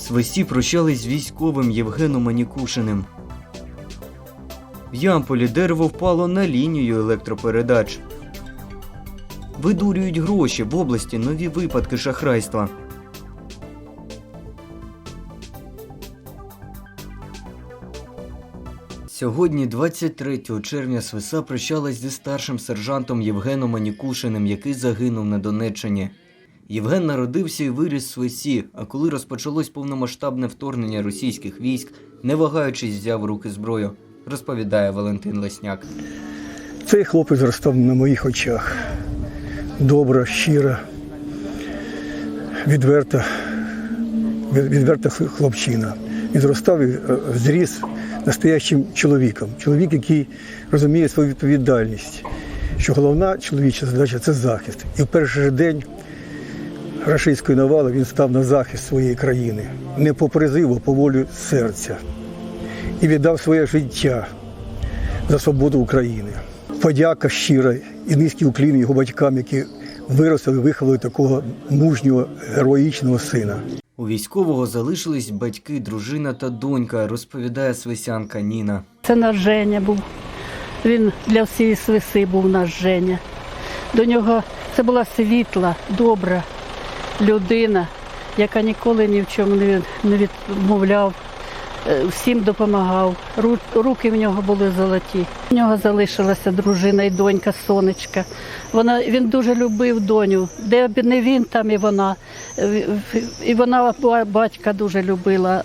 Свисті прощались з військовим Євгеном Манікушиним. В Ямполі дерево впало на лінію електропередач. Видурюють гроші в області нові випадки шахрайства. Сьогодні, 23 червня, Свиса прощалась зі старшим сержантом Євгеном Манікушиним, який загинув на Донеччині. Євген народився і виріс в Свисі, а коли розпочалось повномасштабне вторгнення російських військ, не вагаючись, взяв руки зброю, розповідає Валентин Лесняк. Цей хлопець зростав на моїх очах. Добра, щира, відверта, відверта хлопчина. Він зростав і е, зріс настоящим чоловіком. Чоловік, який розуміє свою відповідальність, що головна чоловіча задача це захист. І в перший день рашистської навали він став на захист своєї країни. Не по призиву, а по волі серця. І віддав своє життя за свободу України. Подяка щира і низький уклін його батькам, які виростили, виховали такого мужнього, героїчного сина. У військового залишились батьки, дружина та донька, розповідає свисянка Ніна. Це наш Женя був. Він для всієї свиси був наш Женя. До нього це була світла, добра людина, яка ніколи ні в чому не відмовляв, е, всім допомагав. Ру- Руки в нього були золоті. У нього залишилася дружина і донька, сонечка. Вона, він дуже любив доню. Де б не він, там і вона. Е, І вона батька дуже любила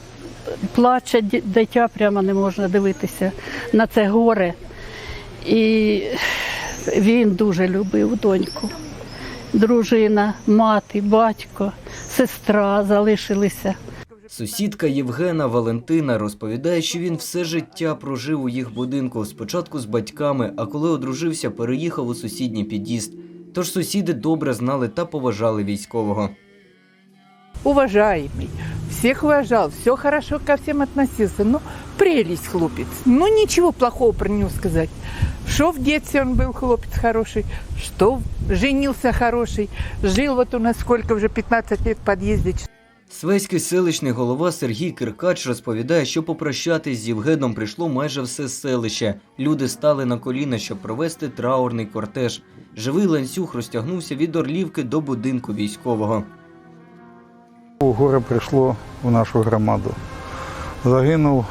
плаче дитя, прямо не можна дивитися на це горе. І він дуже любив доньку. Дружина, мати, батько, сестра залишилися. Сусідка Євгена Валентина розповідає, що він все життя прожив у їх будинку. Спочатку з батьками, а коли одружився, переїхав у сусідній під'їзд. Тож сусіди добре знали та поважали військового. уважаемый, всех уважал, все хорошо ко всем относился. Ну, прелесть хлопец. Ну, ничего плохого про него сказать. Что в детстве он был хлопец хороший, что женился хороший. Жил вот у нас сколько, уже 15 лет в подъезде. Свеський селищний голова Сергій Киркач розповідає, що попрощатись з Євгеном прийшло майже все селище. Люди стали на коліна, щоб провести траурний кортеж. Живий ланцюг розтягнувся від Орлівки до будинку військового. Горе прийшло в нашу громаду. Загинув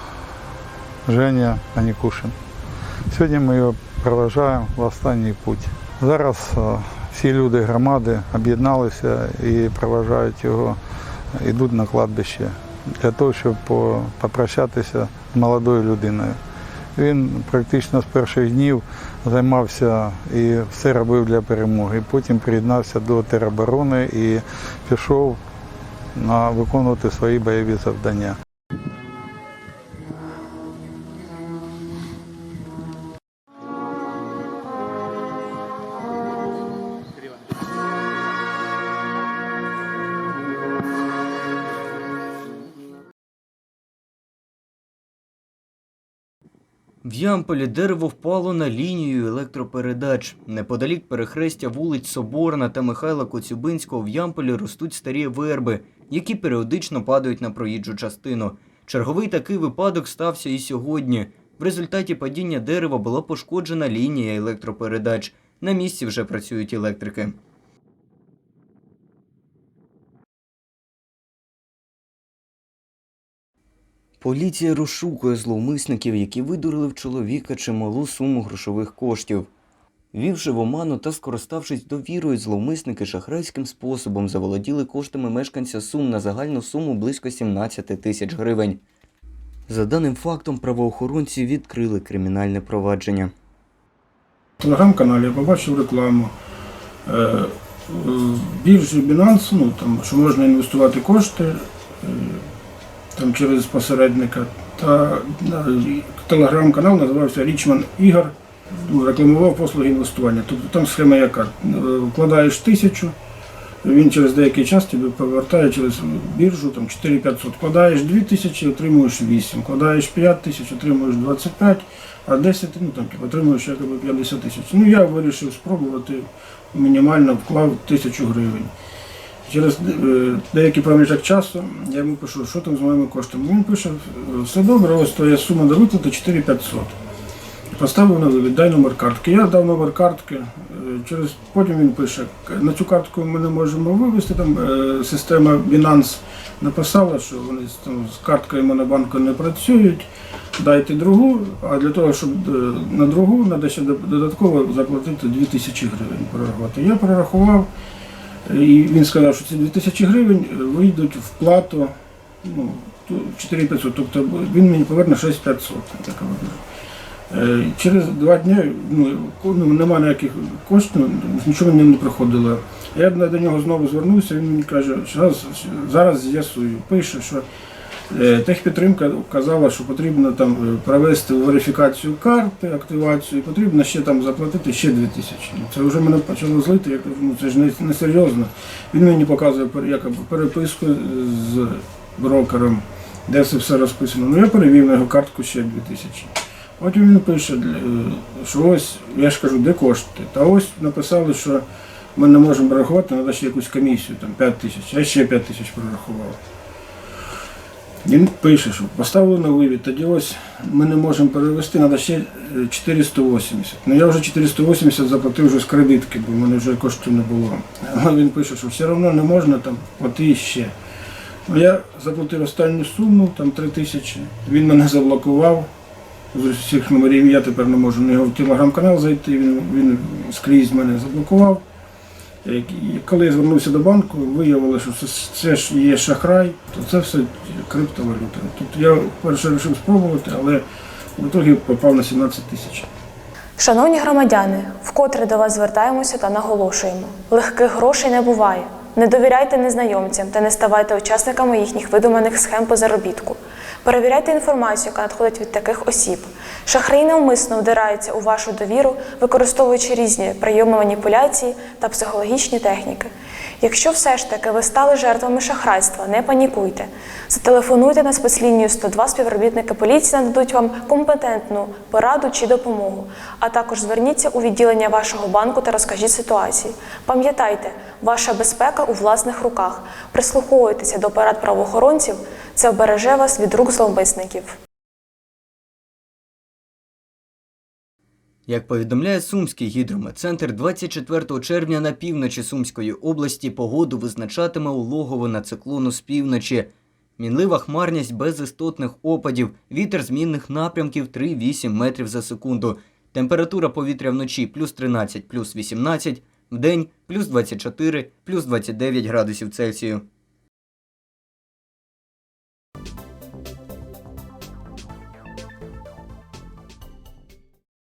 Женя Анікушин. Сьогодні ми його проважаємо в останній путь. Зараз е, всі люди громади об'єдналися і проважають його, йдуть на кладбище для того, щоб попрощатися з молодою людиною. Він практично з перших днів займався і все робив для перемоги. Потім приєднався до тероборони і пішов виконувати свої бойові завдання. В Ямполі дерево впало на лінію електропередач. Неподалік перехрестя вулиць Соборна та Михайла Коцюбинського в Ямполі ростуть старі верби, які періодично падають на проїжджу частину. Черговий такий випадок стався і сьогодні. В результаті падіння дерева була пошкоджена лінія електропередач. На місці вже працюють електрики. Поліція розшукує зловмисників, які видурили в чоловіка чималу суму грошових коштів. Вівши в оману та скориставшись довірою, зловмисники шахрайським способом заволоділи коштами мешканця Сум на загальну суму близько 17 тисяч гривень. За даним фактом, правоохоронці відкрили кримінальне провадження. В телеграм-каналі я побачив рекламу. Е, біржі Binance, ну, там, що можна інвестувати кошти е, там, через посередника. Та е, телеграм-канал називався Річман Ігор. Рекламував послуги інвестування. Тобто там схема яка? Е, Вкладаєш тисячу, він через деякий час тебе повертає через біржу там 4500. Вкладаєш 2000, отримуєш 8. Вкладаєш 5 тисяч, отримуєш 25, а 10 ну, там, отримуєш якби 50 тисяч. Ну я вирішив спробувати мінімально вклав тисячу гривень. Через е, деякий проміжок часу я йому пишу, що там з моїми коштами. Він пише, все добре, ось твоя сума до виплати 4500. Поставив на вивід, дай номер картки. Я дав номер картки. е, Через потім він пише, на цю картку ми не можемо вивести. Там е, система Binance написала, що вони там, з карткою Монобанку не працюють. Дайте другу, а для того, щоб на другу, треба ще до- додатково заплатити 2000 гривень прорахувати. Я прорахував, і він сказав, що ці 2000 гривень е, вийдуть в плату ну, ту- 4500, тобто він мені поверне 6500. Так я кажу. Е, Через два дні ну, ну, немає ніяких коштів, нічого мені не приходило. Я до нього знову звернувся, він мені каже, що зараз, з'ясую. Пише, що техпідтримка казала, що потрібно там е, провести верифікацію карти, активацію, і потрібно ще там заплатити ще 2000. Ну, Це вже мене почало злити, я кажу, ну це ж не, не серйозно. Він мені показує пер- переписку з брокером, де це все розписано. Ну я перевів на його картку ще 2000. Потім він пише, е, що ось, я ж кажу, де кошти. Та ось написали, що ми не можемо перерахувати, треба ще якусь комісію, там 5 тисяч, я ще 5 тисяч прорахував. Він пише, що поставили на вивід, тоді ось ми не можемо перевести, треба ще е, 480. Ну я вже 480 заплатив вже з кредитки, бо в мене вже коштів не було. Але він пише, що все одно не можна там плати ще. Ну, я заплатив останню суму, там 3 тисячі. Він мене заблокував з усіх номерів. Я тепер не можу на його в телеграм-канал зайти. Він, він скрізь мене заблокував. Коли я звернувся до банку, виявилося, що це, це ж є шахрай, то це все криптовалюта. Тобто я перше вирішив спробувати, але в ітогі попав на 17 тисяч. Шановні громадяни, вкотре до вас звертаємося та наголошуємо: легких грошей не буває. Не довіряйте незнайомцям та не ставайте учасниками їхніх видуманих схем по заробітку. Перевіряйте інформацію, яка надходить від таких осіб. Шахраї навмисно вдираються у вашу довіру, використовуючи різні прийоми маніпуляції та психологічні техніки. Якщо все ж таки ви стали жертвами шахрайства, не панікуйте. Зателефонуйте на спецлінію 102, співробітники поліції нададуть вам компетентну пораду чи допомогу. А також зверніться у відділення вашого банку та розкажіть ситуації. Пам'ятайте, ваша безпека у власних руках. Прислуховуйтеся до порад правоохоронців, це обереже вас від рук зловмисників. Як повідомляє Сумський гідрометцентр, 24 червня на півночі Сумської області погоду визначатиме улогово на циклону з півночі. Мінлива хмарність без істотних опадів, вітер змінних напрямків 3-8 метрів за секунду. Температура повітря вночі плюс 13, плюс 18, вдень плюс 24, плюс 29 градусів Цельсію.